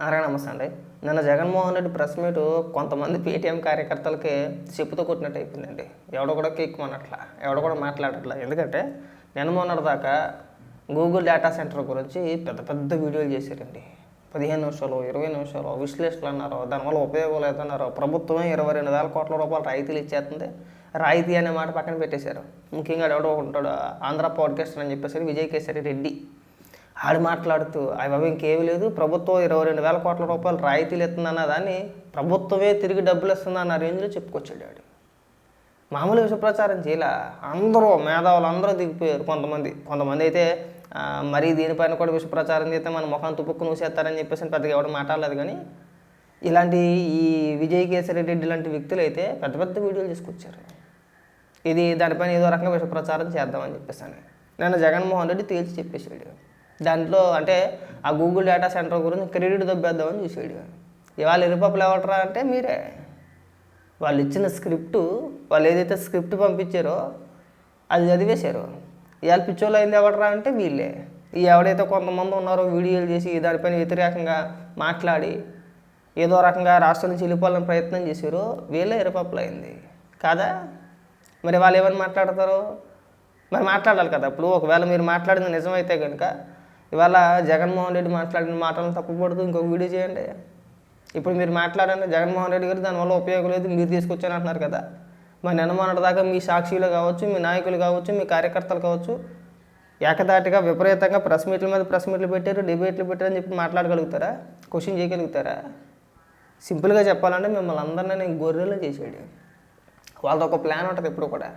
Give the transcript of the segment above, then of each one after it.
నారాయణ నమస్తే అండి. నిన్న జగన్మోహన్ రెడ్డి ప్రెస్ మీట్ కొంతమంది పేటీఎం కార్యకర్తలకి చెప్పుతో కొట్టినట్టు అయిపోయిందండి. ఎవడ కూడా కేక్కుమన్నట్లా ఎవడ కూడా మాట్లాడట్లా. ఎందుకంటే నిన్న మొన్నటి దాకా గూగుల్ డేటా సెంటర్ గురించి పెద్ద పెద్ద వీడియోలు చేశారండి. పదిహేను నిమిషాలు ఇరవై నిమిషాలు విశ్లేషణలు అన్నారు. దానివల్ల ఉపయోగం లేదన్నారు. ప్రభుత్వమే ఇరవై రెండు వేల కోట్ల రూపాయలు రాయితీలు ఇచ్చేస్తుంది. రాయితీ అనే మాట పక్కన పెట్టేశారు. ముఖ్యంగా ఎవడో ఉంటాడు ఆంధ్ర పాడ్కాస్టర్ అని చెప్పేసి విజయ్ కేసరి రెడ్డి. ఆడు మాట్లాడుతూ అవి అవి లేదు. ప్రభుత్వం ఇరవై రెండు వేల కోట్ల రూపాయలు రాయితీలు ఇస్తుందన్న దాన్ని ప్రభుత్వమే తిరిగి డబ్బులు ఇస్తుందన్న రేంజ్లో చెప్పుకొచ్చాడు ఆడు. మామూలు విషప్రచారం చేయలే. అందరూ మేధావులు అందరూ దిగిపోయారు కొంతమంది. కొంతమంది అయితే మరీ దీనిపైన కూడా విషప్రచారం చేస్తే మన ముఖం తుప్పుకు నూసేస్తారని చెప్పేసి పెద్దగా ఎవడు మాట్లాడలేదు కానీ ఇలాంటి ఈ విజయ్ కేసరి రెడ్డి లాంటి వ్యక్తులు అయితే పెద్ద పెద్ద వీడియోలు తీసుకొచ్చారు. ఇది దానిపైన ఏదో రకంగా విషప్రచారం చేద్దామని చెప్పేసాను నేను జగన్మోహన్ రెడ్డి తేల్చి చెప్పేసాడు దాంట్లో అంటే ఆ గూగుల్ డేటా సెంటర్ గురించి క్రెడిట్ దొబ్బేద్దామని చూసాడు ఇవాళ ఇరుపప్పులు ఎవటరా అంటే మీరే. వాళ్ళు ఇచ్చిన స్క్రిప్ట్ వాళ్ళు ఏదైతే స్క్రిప్ట్ పంపించారో అది చదివేశారు. ఇవాళ పిచ్చోళ్ళు అయింది ఎవడరా అంటే వీళ్ళే. ఈ ఎవడైతే కొంతమంది ఉన్నారో వీడియోలు చేసి దానిపైన వ్యతిరేకంగా మాట్లాడి ఏదో రకంగా రాష్ట్రం నుంచి వెళ్ళిపోవాలని ప్రయత్నం చేశారో వీళ్ళే ఇరుపప్పులు అయింది. కాదా? మరి వాళ్ళు ఏమని మాట్లాడతారు? మరి మాట్లాడాలి కదా. ఇప్పుడు ఒకవేళ మీరు మాట్లాడింది నిజమైతే కనుక ఇవాళ జగన్మోహన్ రెడ్డి మాట్లాడిన మాటలను తప్పుపడుతూ ఇంకొక వీడియో చేయండి. ఇప్పుడు మీరు మాట్లాడండి జగన్మోహన్ రెడ్డి గారు దానివల్ల ఉపయోగం లేదు మీరు తీసుకొచ్చాను అంటున్నారు కదా. మరి నిన్నమొన్నటి దాకా మీ సాక్షిలు కావచ్చు మీ నాయకులు కావచ్చు మీ కార్యకర్తలు కావచ్చు ఏకదాటిగా విపరీతంగా ప్రెస్ మీట్ల మీద ప్రెస్ మీట్లు పెట్టారు డిబేట్లు పెట్టారు అని చెప్పి మాట్లాడగలుగుతారా? క్వశ్చన్ చేయగలుగుతారా? సింపుల్గా చెప్పాలంటే మిమ్మల్ని అందరినీ నేను గొర్రెలు చేసాడు వాళ్ళతో ఒక ప్లాన్ ఉంటుంది ఎప్పుడు కూడా.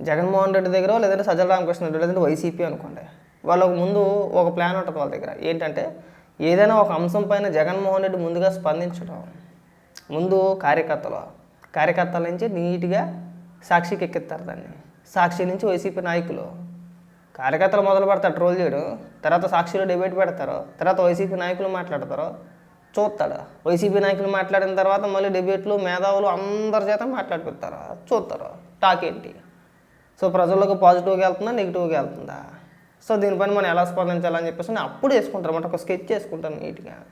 జగన్మోహన్ రెడ్డి దగ్గర లేదంటే సజ్జల రామకృష్ణ రెడ్డి లేదంటే వైసీపీ అనుకోండి. వాళ్ళకు ముందు ఒక ప్లాన్ ఉంటుంది వాళ్ళ దగ్గర. ఏంటంటే ఏదైనా ఒక అంశం పైన జగన్మోహన్ రెడ్డి ముందుగా స్పందించడం. ముందు కార్యకర్తలు. కార్యకర్తల నుంచి నీట్గా సాక్షికి ఎక్కిస్తారు దాన్ని. సాక్షి నుంచి వైసీపీ నాయకులు. కార్యకర్తలు మొదలు పెడతారు ట్రోల్ చేయడం. తర్వాత సాక్షిలో డిబేట్ పెడతారు. తర్వాత వైసీపీ నాయకులు మాట్లాడతారు. చూస్తాడు. వైసీపీ నాయకులు మాట్లాడిన తర్వాత మళ్ళీ డిబేట్లు మేధావులు అందరి చేత మాట్లాడిపిస్తారు. చూస్తారు. టాక్ ఏంటి? సో ప్రజలకు పాజిటివ్గా వెళ్తుందా నెగిటివ్గా వెళ్తుందా? సో దీనిపైన మనం ఎలా స్పందించాలని చెప్పేసి నేను అప్పుడు వేసుకుంటారు అన్నమాట. ఒక స్కెచ్ చేసుకుంటాను నీట్గా.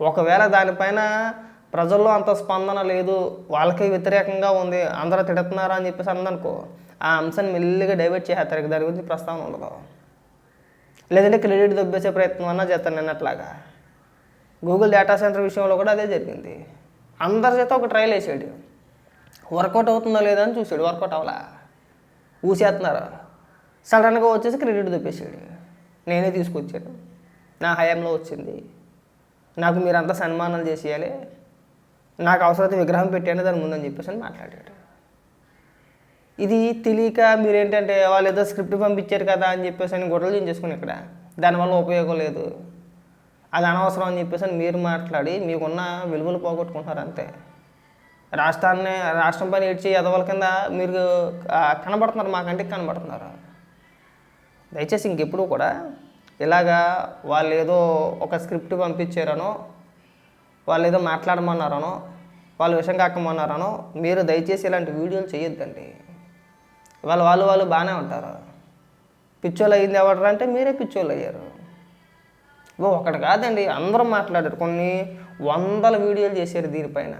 ఒకవేళ దానిపైన ప్రజల్లో అంత స్పందన లేదు వాళ్ళకి వ్యతిరేకంగా ఉంది అందరూ తిడుతున్నారా అని చెప్పేసి అందనుకో ఆ అంశాన్ని మెల్లిగా డైవర్ట్ చేసేస్తారు. దాని గురించి ప్రస్తావన ఉండదు. లేదంటే క్రెడిట్ దొబ్బేసే ప్రయత్నం అన్నా చేస్తాను నిన్నట్లాగా గూగుల్ డేటా సెంటర్ విషయంలో కూడా అదే జరిగింది. అందరి చేత ఒక ట్రయల్ వేసాడు. వర్కౌట్ అవుతుందో లేదో అని చూసాడు వర్కౌట్ అవలా ఊసేస్తున్నారు? సడన్గా వచ్చేసి క్రెడిట్ దొప్పేసాడు నేనే తీసుకొచ్చాను. నా హయాంలో వచ్చింది. నాకు మీరంతా సన్మానాలు చేసేయాలి. నాకు అవసరమైతే విగ్రహం పెట్టాను దాని ముందని చెప్పేసి అని మాట్లాడాడు. ఇది తెలియక మీరేంటంటే వాళ్ళు ఏదో స్క్రిప్ట్ పంపించారు కదా అని చెప్పేసి అని గొడవలు చేయించేసుకుని ఇక్కడ. దానివల్ల ఉపయోగం లేదు. అది అనవసరం అని చెప్పేసి అని మీరు మాట్లాడి మీకున్న విలువలు పోగొట్టుకుంటున్నారు అంతే. రాష్ట్రాన్ని రాష్ట్రం పైన ఏడ్చి ఎదవల కింద మీరు కనబడుతున్నారు మాకంటే కనబడుతున్నారు. దయచేసి ఇంకెప్పుడు కూడా ఇలాగా వాళ్ళు ఏదో ఒక స్క్రిప్ట్ పంపించారనో వాళ్ళు ఏదో మాట్లాడమన్నారనో వాళ్ళు విషయం కాకమన్నారనో మీరు దయచేసి ఇలాంటి వీడియోలు చేయొద్దండి. వాళ్ళు వాళ్ళు వాళ్ళు బాగానే ఉంటారు. పిచ్చోళ్ళు అయింది ఎవడరా అంటే మీరే పిచ్చోళ్ళు అయ్యారు. ఓ ఒకటి కాదండి అందరూ మాట్లాడారు. కొన్ని వందల వీడియోలు చేశారు దీనిపైన.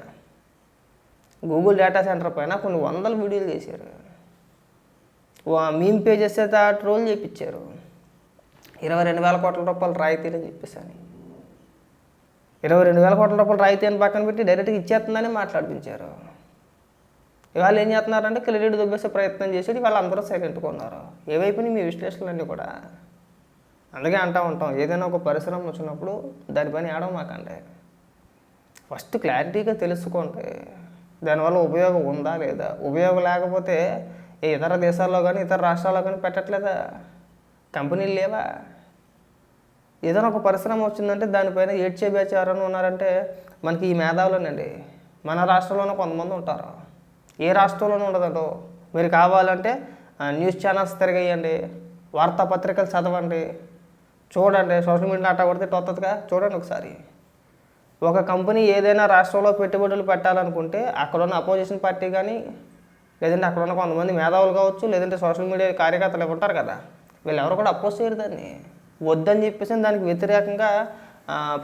గూగుల్ డేటా సెంటర్ పైన కొన్ని వందల వీడియోలు చేశారు. మీమ్ పేజెస్ అయితే ట్రోల్ చేయించారు ఇరవై రెండు వేల కోట్ల రూపాయలు రాయితీ అని చెప్పేసాను. ఇరవై రెండు వేల కోట్ల రూపాయలు రాయితీ అని పక్కన పెట్టి డైరెక్ట్గా ఇచ్చేస్తుందని మాట్లాడిపించారు. ఇవాళ ఏం చేస్తున్నారంటే క్రెడిట్ దుబ్బేసే ప్రయత్నం చేసి వాళ్ళు అందరూ సైలెంట్గా ఉన్నారు. ఏవైపోయినాయి మీ విశ్లేషణలన్నీ కూడా. అందుకే అంటూ ఉంటాం ఏదైనా ఒక పరిశ్రమ వచ్చినప్పుడు దానిపైన ఏడవ మాకండి ఫస్ట్ క్లారిటీగా తెలుసుకోండి దానివల్ల ఉపయోగం ఉందా లేదా? ఉపయోగం లేకపోతే ఇతర దేశాల్లో కానీ ఇతర రాష్ట్రాల్లో కానీ పెట్టట్లేదా? కంపెనీలు లేవా? ఏదైనా ఒక పరిశ్రమ వచ్చిందంటే దానిపైన ఏడ్చే బ్యాచ్ ఎవరైనా ఉన్నారంటే మనకి ఈ మేధావులేనండి. మన రాష్ట్రంలోనే కొంతమంది ఉంటారు. ఏ రాష్ట్రంలోనూ ఉండదంటో మీరు కావాలంటే న్యూస్ ఛానల్స్ తిరగేయండి వార్తాపత్రికలు చదవండి. చూడండి సోషల్ మీడియా అట్టా కొడితే వస్తుందిగా చూడండి ఒకసారి. ఒక కంపెనీ ఏదైనా రాష్ట్రంలో పెట్టుబడులు పెట్టాలనుకుంటే అక్కడ ఉన్న అపోజిషన్ పార్టీ కానీ లేదంటే అక్కడ ఉన్న కొంతమంది మేధావులు కావచ్చు లేదంటే సోషల్ మీడియా కార్యకర్తలు ఉంటారు కదా వీళ్ళెవరు కూడా అపోజ్ చేయరు దాన్ని. వద్దని చెప్పేసి దానికి వ్యతిరేకంగా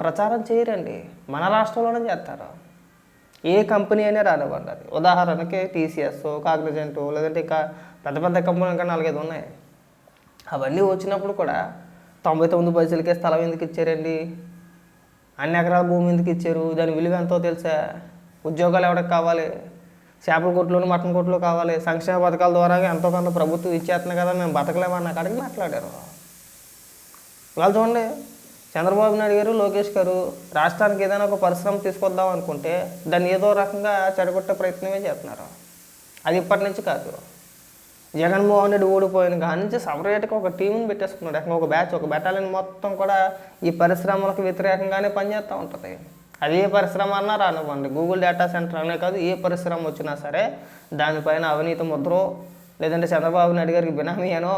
ప్రచారం చేయరండి. మన రాష్ట్రంలోనే చేస్తారు. ఏ కంపెనీ అయినా రానివ్వండి అది. ఉదాహరణకి టీసీఎస్ కాగ్నిజెంట్ లేదంటే ఇంకా పెద్ద పెద్ద కంపెనీలు ఇంకా నాలుగైదు ఉన్నాయి. అవన్నీ వచ్చినప్పుడు కూడా తొంభై తొమ్మిది పైసలకే స్థలం ఎందుకు ఇచ్చారండి? అన్ని ఎకరాల భూమి ఎందుకు ఇచ్చారు? దాని విలువ ఎంతో తెలుసా? ఉద్యోగాలు ఎవరికి కావాలి? చేపల కొట్లు మటన్ కొట్లు కావాలి. సంక్షేమ పథకాల ద్వారా ఎంతో కొంత ప్రభుత్వం ఇచ్చేస్తున్నాయి కదా మేము బతకలేమన్న కాడికి మాట్లాడారు. ఇవాళ చూడండి చంద్రబాబు నాయుడు గారు లోకేష్ గారు రాష్ట్రానికి ఏదైనా ఒక పరిశ్రమ తీసుకొద్దాం అనుకుంటే దాన్ని ఏదో రకంగా చెడగొట్టే ప్రయత్నమే చేస్తున్నారు. అది ఇప్పటి నుంచి కాదు. జగన్మోహన్ రెడ్డి ఓడిపోయిన కాడి నుంచి సపరేట్గా ఒక టీంని పెట్టేసుకున్నాడు. ఒక బ్యాచ్ ఒక బెటాలియన్ మొత్తం కూడా ఈ పరిశ్రమలకు వ్యతిరేకంగానే పనిచేస్తూ ఉంటుంది. అది ఏ పరిశ్రమ అన్నా రానివ్వండి. గూగుల్ డేటా సెంటర్ అనే కాదు ఏ పరిశ్రమ వచ్చినా సరే దానిపైన అవినీతి ముద్రో లేదంటే చంద్రబాబు నాయుడు గారికి బినామీ అనో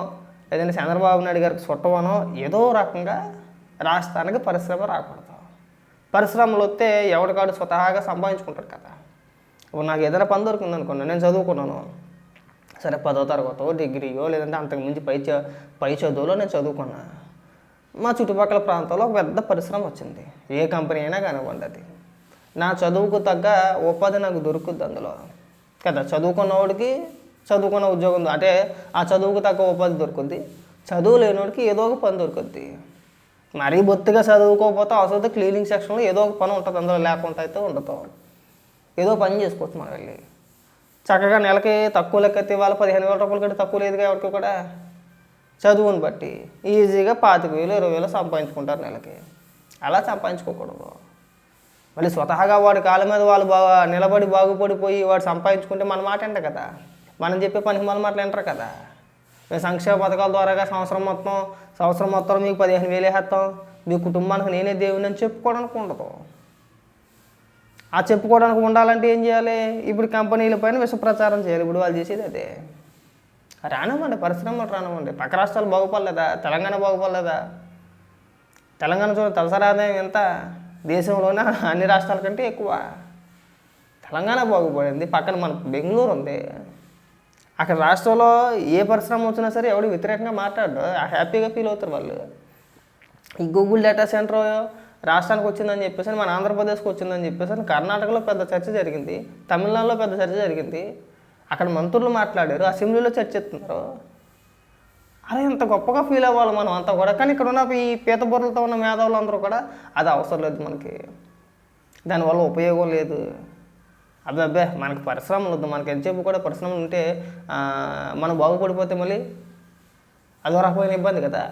లేదంటే చంద్రబాబు నాయుడు గారికి చుట్టమనో ఏదో రకంగా రాష్ట్రానికి పరిశ్రమ రాకూడదు. పరిశ్రమలు వస్తే ఎవరికాడు స్వతహాగా సంపాదించుకుంటారు కదా. ఇప్పుడు నాకు ఏదైనా పని దొరికింది అనుకోండి నేను చదువుకున్నాను. సరే పదో తరగతో డిగ్రీయో లేదంటే అంతకు మించి పై చ పై చదువులో నేను చదువుకున్నాను మా చుట్టుపక్కల ప్రాంతంలో ఒక పెద్ద పరిశ్రమ వచ్చింది. ఏ కంపెనీ అయినా కానివ్వండి అది నా చదువుకు తగ్గ ఉపాధి నాకు దొరుకుద్ది అందులో. కదా చదువుకున్నవాడికి చదువుకున్న ఉద్యోగం అంటే ఆ చదువుకు తగ్గ ఉపాధి దొరుకుద్ది. చదువు లేనివాడికి ఏదో ఒక పని దొరుకుద్ది. మరీ బొత్తిగా చదువుకోకపోతే అవసరం క్లీనింగ్ సెక్షన్లో ఏదో ఒక పని ఉంటుంది అందులో లేకుండా అయితే ఉండదు ఏదో పని చేసుకోవచ్చు మనం వెళ్ళి చక్కగా నెలకి తక్కువ లెక్క ఎత్తే పదిహేను వేల రూపాయలు కంటే తక్కువ లేదుగా ఎవరికి కూడా. చదువుని బట్టి ఈజీగా పాతిక వేలు ఇరవై వేలు సంపాదించుకుంటారు నెలకి. అలా సంపాదించుకోకూడదు. మళ్ళీ స్వతహాగా వాడి కాళ్ళ మీద వాళ్ళు బాగా నిలబడి బాగుపడిపోయి వాడు సంపాదించుకుంటే మన మాట ఎంట కదా. మనం చెప్పే పనికి మన మాటలు ఎంటారు కదా. మేము సంక్షేమ పథకాల ద్వారాగా సంవత్సరం మొత్తం సంవత్సరం మొత్తం మీకు పదిహేను వేలు వేస్తాం. మీ కుటుంబానికి నేనే దేవుని అని చెప్పుకోవడానికి ఉండదు. ఆ చెప్పుకోవడానికి ఉండాలంటే ఏం చేయాలి? ఇప్పుడు కంపెనీల పైన విషప్రచారం చేయాలి. ఇప్పుడు వాళ్ళు చేసేది అదే. రానివ్వండి పరిశ్రమలు రానివ్వండి. పక్క రాష్ట్రాలు బాగుపడలేదా? తెలంగాణ బాగుపడలేదా? తెలంగాణ చూడ తలసరి ఆదాయం ఎంత? దేశంలోనే అన్ని రాష్ట్రాల కంటే ఎక్కువ. తెలంగాణ బాగుపడింది. పక్కన మన బెంగళూరు ఉంది. అక్కడ రాష్ట్రంలో ఏ పరిశ్రమ వచ్చినా సరే ఎవడు వ్యతిరేకంగా మాట్లాడు హ్యాపీగా ఫీల్ అవుతారు వాళ్ళు. ఈ గూగుల్ డేటా సెంటర్ రాష్ట్రానికి వచ్చిందని చెప్పేసి మన ఆంధ్రప్రదేశ్కి వచ్చిందని చెప్పేసి అని కర్ణాటకలో పెద్ద చర్చ జరిగింది. తమిళనాడులో పెద్ద చర్చ జరిగింది. అక్కడ మంత్రులు మాట్లాడారు అసెంబ్లీలో చర్చిస్తున్నారు. అరే ఇంత గొప్పగా ఫీల్ అవ్వాలి మనం అంతా కూడా. కానీ ఇక్కడ ఉన్న ఈ పీత బుర్రలతో ఉన్న మేధావులు అందరూ కూడా అది అవసరం లేదు మనకి. దానివల్ల ఉపయోగం లేదు. అబ్బే అబ్బే మనకి పరిశ్రమలు వద్దు. మనకి ఎంతసేపు కూడా పరిశ్రమలు ఉంటే మనం బాగుపడిపోతే మళ్ళీ అదో రకమైన ఇబ్బంది కదా.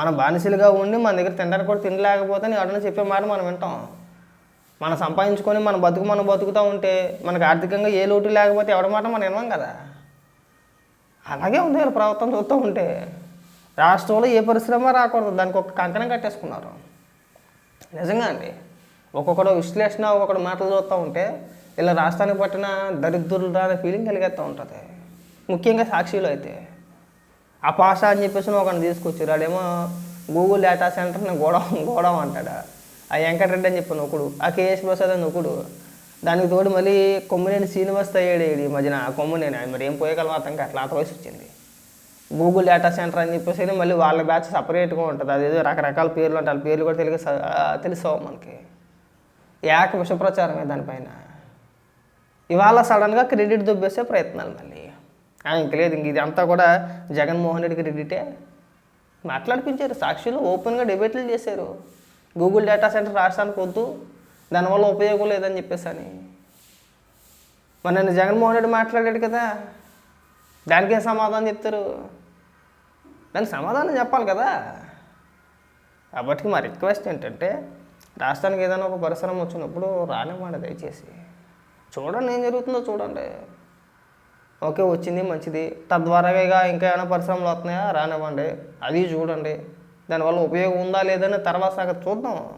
మనం బానిసలుగా ఉండి మన దగ్గర తినడానికి కూడా తినలేకపోతే నీ అడన చెప్పే మాట మనం వింటాం. మనం సంపాదించుకొని మన బతుకు మనం బతుకుతూ ఉంటే మనకు ఆర్థికంగా ఏ లోటు లేకపోతే ఎవడమాట మాట మనం విన్నాం కదా? అలాగే ఉంది వీళ్ళ ప్రభుత్వం చూస్తూ ఉంటే. రాష్ట్రంలో ఏ పరిశ్రమ రాకూడదు. దానికి ఒక కంకణం కట్టేసుకున్నారు. నిజంగా అండి. ఒక్కొక్కడు విశ్లేషణ ఒక్కొక్కడు మాటలు చూస్తూ ఉంటే ఇలా రాష్ట్రానికి పట్టిన దరిద్రులు అనే ఫీలింగ్ కలిగేస్తూ ఉంటుంది. ముఖ్యంగా సాక్షిలో అయితే. ఆ పాష అని చెప్పేసి ఒకరిని తీసుకొచ్చారు. వాడేమో గూగుల్ డేటా సెంటర్ని గోడవం గోడవం అంటాడు? ఆ వెంకటరెడ్డి అని చెప్పిన ఒకడు ఆ కేఎస్ ప్రసాద్ అని ఒకడు దానికి తోడు మళ్ళీ కొమ్మినేని శ్రీనివాస్ అయ్యాడు ఈ మధ్యన. ఆ కొమ్మినేని అది మరి ఏం పోయగలం అతనికి? అట్లా అత వయసు వచ్చింది. గూగుల్ డేటా సెంటర్ అని చెప్పేసి మళ్ళీ వాళ్ళ బ్యాచ్ సపరేట్గా ఉంటుంది. అదేదో రకరకాల పేర్లు ఉంటాయి. వాళ్ళ పేర్లు కూడా తెలియ తెలుసావు మనకి? ఏక విషప్రచారమే దానిపైన. ఇవాళ సడన్గా క్రెడిట్ దుబ్బేసే ప్రయత్నాలు మళ్ళీ. ఇంక లేదు. ఇంక ఇది అంతా కూడా జగన్మోహన్ రెడ్డి క్రెడిటే మాట్లాడిపించారు సాక్షులు ఓపెన్గా డిబేట్లు చేశారు. గూగుల్ డేటా సెంటర్ రాష్ట్రానికి వద్దు. దానివల్ల ఉపయోగం లేదని చెప్పేసి అని మరి నన్ను జగన్మోహన్ రెడ్డి మాట్లాడాడు కదా. దానికే సమాధానం చెప్తారు? దానికి సమాధానం చెప్పాలి కదా. కాబట్టి మా రిక్వెస్ట్ ఏంటంటే రాష్ట్రానికి ఏదైనా ఒక పరిశ్రమ వచ్చినప్పుడు రానివ్వండి దయచేసి. చూడండి ఏం జరుగుతుందో చూడండి. ఓకే వచ్చింది మంచిది. తద్వారా ఇంకా ఏమైనా పరిశ్రమలు వస్తున్నాయా? రానివ్వండి. అది చూడండి. దానివల్ల ఉపయోగం ఉందా లేదని తర్వాత సంగతి చూద్దాం.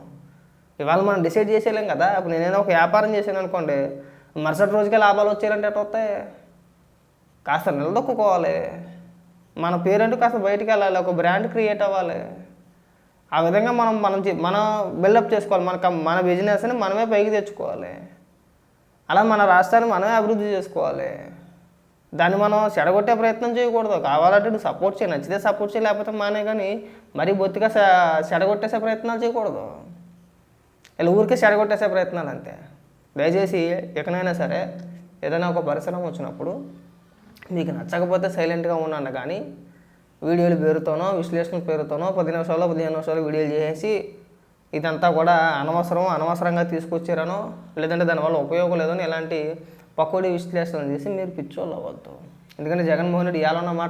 ఇవాళ మనం డిసైడ్ చేసేయలేం కదా. ఇప్పుడు నేనైనా ఒక వ్యాపారం చేశాను అనుకోండి. మరుసటి రోజుకే లాభాలు వచ్చేయాలంటే ఎట్లా వస్తాయి? కాస్త నిలదొక్కుకోవాలి. మన పేరెంట్ కాస్త బయటికి వెళ్ళాలి. ఒక బ్రాండ్ క్రియేట్ అవ్వాలి. ఆ విధంగా మనం మనం చే- మనం బిల్డప్ చేసుకోవాలి. మన మన బిజినెస్ని మనమే పైకి తెచ్చుకోవాలి. అలా మన రాష్ట్రాన్ని మనమే అభివృద్ధి చేసుకోవాలి. దాన్ని మనం చెడగొట్టే ప్రయత్నం చేయకూడదు. కావాలంటే నువ్వు సపోర్ట్ చేయి. నచ్చితే సపోర్ట్ చేయి. లేకపోతే మానే కానీ మరీ బొత్తిగా సెడగొట్టేసే ప్రయత్నాలు చేయకూడదు. ఇలా ఊరికే సెడగొట్టేసే ప్రయత్నాలు అంతే. దయచేసి ఎక్కడైనా సరే ఏదైనా ఒక పరిశ్రమ వచ్చినప్పుడు మీకు నచ్చకపోతే సైలెంట్గా ఉన్నాను కానీ వీడియోలు పేరుతోనో విశ్లేషణ పేరుతోనో పది నిమిషాలు పదిహేను నిమిషాలు వీడియోలు చేసి ఇదంతా కూడా అనవసరం అనవసరంగా తీసుకొచ్చారనో లేదంటే దానివల్ల ఉపయోగం లేదని ఇలాంటి పకోడీ విశ్లేషణ చేసి మీరు పిచ్చోళ్ళు అవ్వద్దు. ఎందుకంటే జగన్మోహన్ రెడ్డి ఎలా మాట